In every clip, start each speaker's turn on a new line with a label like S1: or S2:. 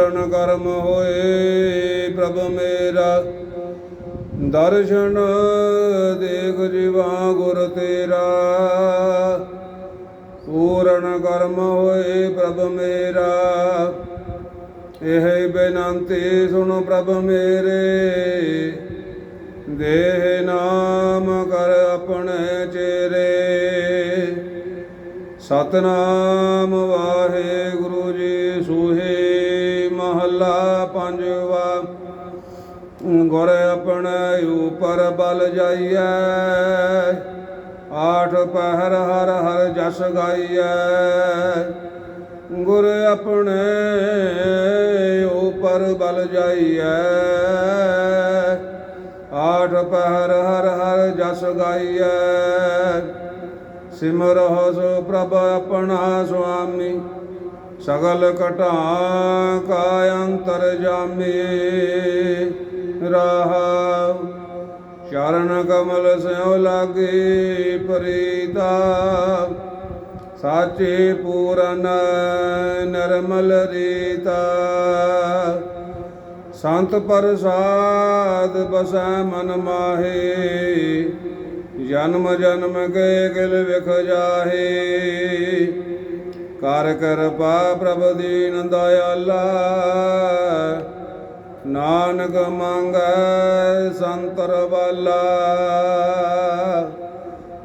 S1: ਕਰਨ ਕਰਮ ਹੋਏ ਪ੍ਰਭ ਮੇਰਾ। ਦਰਸ਼ਨ ਦੇਖ ਜੀਵਾ ਗੁਰ ਤੇਰਾ। ਪੂਰਨ ਕਰਮ ਹੋਏ ਪ੍ਰਭ ਮੇਰਾ। ਇਹ ਬੇਨੰਤੀ ਸੁਣ ਪ੍ਰਭ ਮੇਰੇ। ਦੇਹ ਨਾਮ ਕਰ ਆਪਣੇ ਚੇਰੇ। ਸਤਨਾਮ ਵਾਹਿਗੁਰੂ ਜੀ ਸੂ ਪੰਜਵਾ ਗੁਰ ਆਪਣੇ ਉਪਰ ਬਲ ਜਾਈਐ ਆਠ ਪਹਿਰ ਹਰ ਹਰ ਜਸ ਗਾਈਐ ਗੁਰ ਆਪਣੇ ਉਪਰ ਬਲ ਜਾਈਐ ਆਠ ਪਹਿਰ ਹਰ ਹਰ ਜਸ ਗਾਈਐ ਸਿਮਰਹੁ ਸੋ ਪ੍ਰਭ ਆਪਣਾ ਸੁਆਮੀ ਸਗਲ ਘਟਾ ਕਾ ਅੰਤਰ ਜਾਮੀ, ਰਹਾ ਚਰਨ ਕਮਲ ਸਿਉ ਲਾਗੇ ਪ੍ਰੀਤਾ। ਸਾਚੇ ਪੂਰਨ ਨਰਮਲ ਰੀਤਾ। ਸੰਤ ਪ੍ਰਸਾਦ ਬਸੈ ਮਨ ਮਾਹੇ, ਜਨਮ ਜਨਮ ਕੇ ਗਿਲ ਵਿਖ ਜਾਹੇ। ਕਰ ਕਿਰਪਾ ਪ੍ਰਭ ਦੀਨ ਦਇਆਲਾ ਨਾਨਕ ਮੰਗੈ ਸੰਤਰ ਵਾਲਾ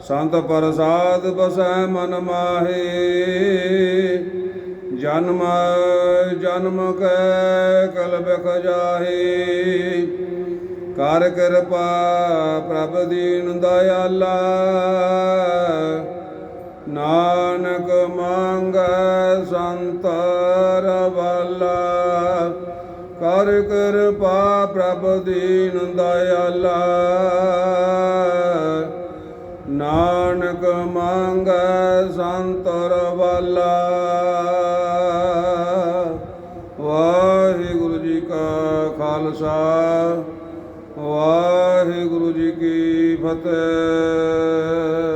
S1: ਸੰਤ ਪ੍ਰਸਾਦ ਬਸੈ ਮਨ ਮਾਹੇ। ਜਨਮ ਜਨਮ ਕੈ ਕਲ ਬਿਖ ਜਾਹੇ ਕਰ ਕਿਰਪਾ ਪ੍ਰਭ ਦੀਨ ਦਇਆਲਾ ਨਾਨਕ ਮੰਗੈ ਸੰਤਰ ਵਾਲਾ ਕਰ ਕਿਰਪਾ ਪ੍ਰਭ ਦੀਨ ਦਇਆਲਾ। ਨਾਨਕ ਮੰਗੈ ਸੰਤਰ ਵਾਲਾ ਵਾਹਿਗੁਰੂ ਜੀ ਕਾ ਖਾਲਸਾ। ਵਾਹਿਗੁਰੂ ਜੀ ਕੀ ਫਤਿਹ।